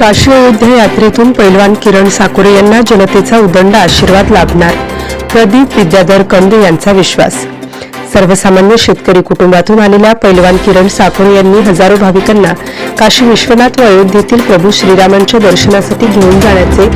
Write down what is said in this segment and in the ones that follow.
काशी अयोध्या यात्रेतून पैलवान किरण साकोरे यांना जनतेचा उदंड आशीर्वाद लाभणार. प्रदीप विद्याधर कंद यांचा विश्वास. सर्वसामान्य शेतकरी कुटुंबातून आलेल्या पैलवान किरण साकोरे यांनी हजारो भाविकांना काशी विश्वनाथ व अयोध्येतील प्रभू श्रीरामांच्या दर्शनासाठी घेऊन जाण्याचे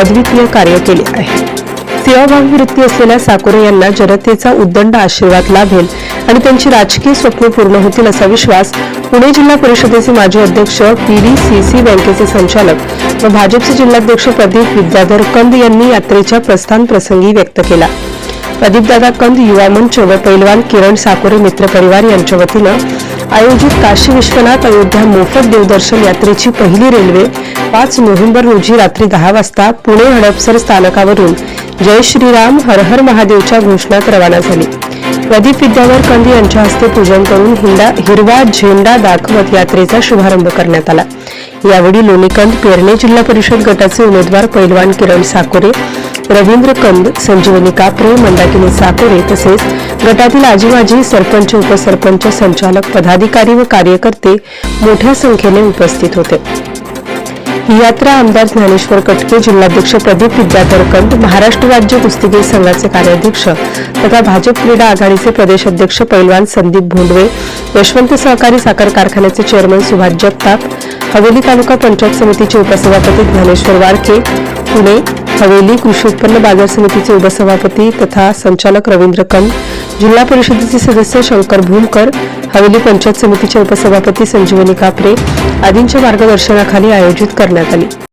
अद्वितीय कार्य केले आहे. सेवाभावी वृत्ती असलेल्या साकोरे यांना जनतेचा उद्दंड आशीर्वाद लाभेल आणि त्यांची राजकीय स्वप्न पूर्ण होतील असा विश्वास पुणे जिल्हा परिषदेचे माजी अध्यक्ष पी डी सी सी बँकेचे संचालक व भाजपचे जिल्हाध्यक्ष प्रदीप विद्याधर कंद यांनी यात्रेच्या प्रस्थान प्रसंगी व्यक्त केला. प्रदीपदादा कंद युवा मंच व पैलवान किरण साकोरे मित्र परिवार यांच्या वतीनं आयोजित काशी विश्वनाथ अयोध्या मोफत देवदर्शन यात्रेची पहिली रेल्वे पाच नोव्हेंबर रोजी रात्री दहा वाजता पुणे हडपसर स्थानकावरून जय श्रीराम हर हर महादेवच्या घोषणात रवाना झाली. प्रदीप विद्यावर कंदी यांच्या हस्ते पूजन करून हिंडा हिरवा झेंडा दाखवत यात्रेचा शुभारंभ करण्यात आला. यावेळी लोणीकंद पेरणे जिल्हा परिषद गटाचे उमेदवार पैलवान किरण साकोरे रवींद्र कंद संजीवनी कापरे मंदाकिनी साकोरे तसेच गटातील आजीमाजी सरपंच उपसरपंच संचालक पदाधिकारी व कार्यकर्ते मोठ्या संख्येने उपस्थित होते. ही यात्रा आमदार ज्ञानेश्वर कटके जिल्हाध्यक्ष प्रदीप विद्याधर महाराष्ट्र राज्य कुस्तीगीर संघाचे कार्याध्यक्ष तथा भाजप क्रीडा आघाडीचे प्रदेश अध्यक्ष पैलवान संदीप भोंडवे यशवंत सहकारी साखर कारखान्याचे चेअरमन सुभाष जगताप हवेली तालुका पंचायत समितीचे उपसभापती ज्ञानेश्वर वारके पुणे हवेली कृषी उत्पन्न बाजार समितीचे उपसभापती तथा संचालक रवींद्र कंत जिल्हा परिषदेचे सदस्य शंकर भूमकर हवेली पंचायत समितीचे उपसभापती संजीवनी कापरे आदींच्या मार्गदर्शनाखाली आयोजित करण्यात आली.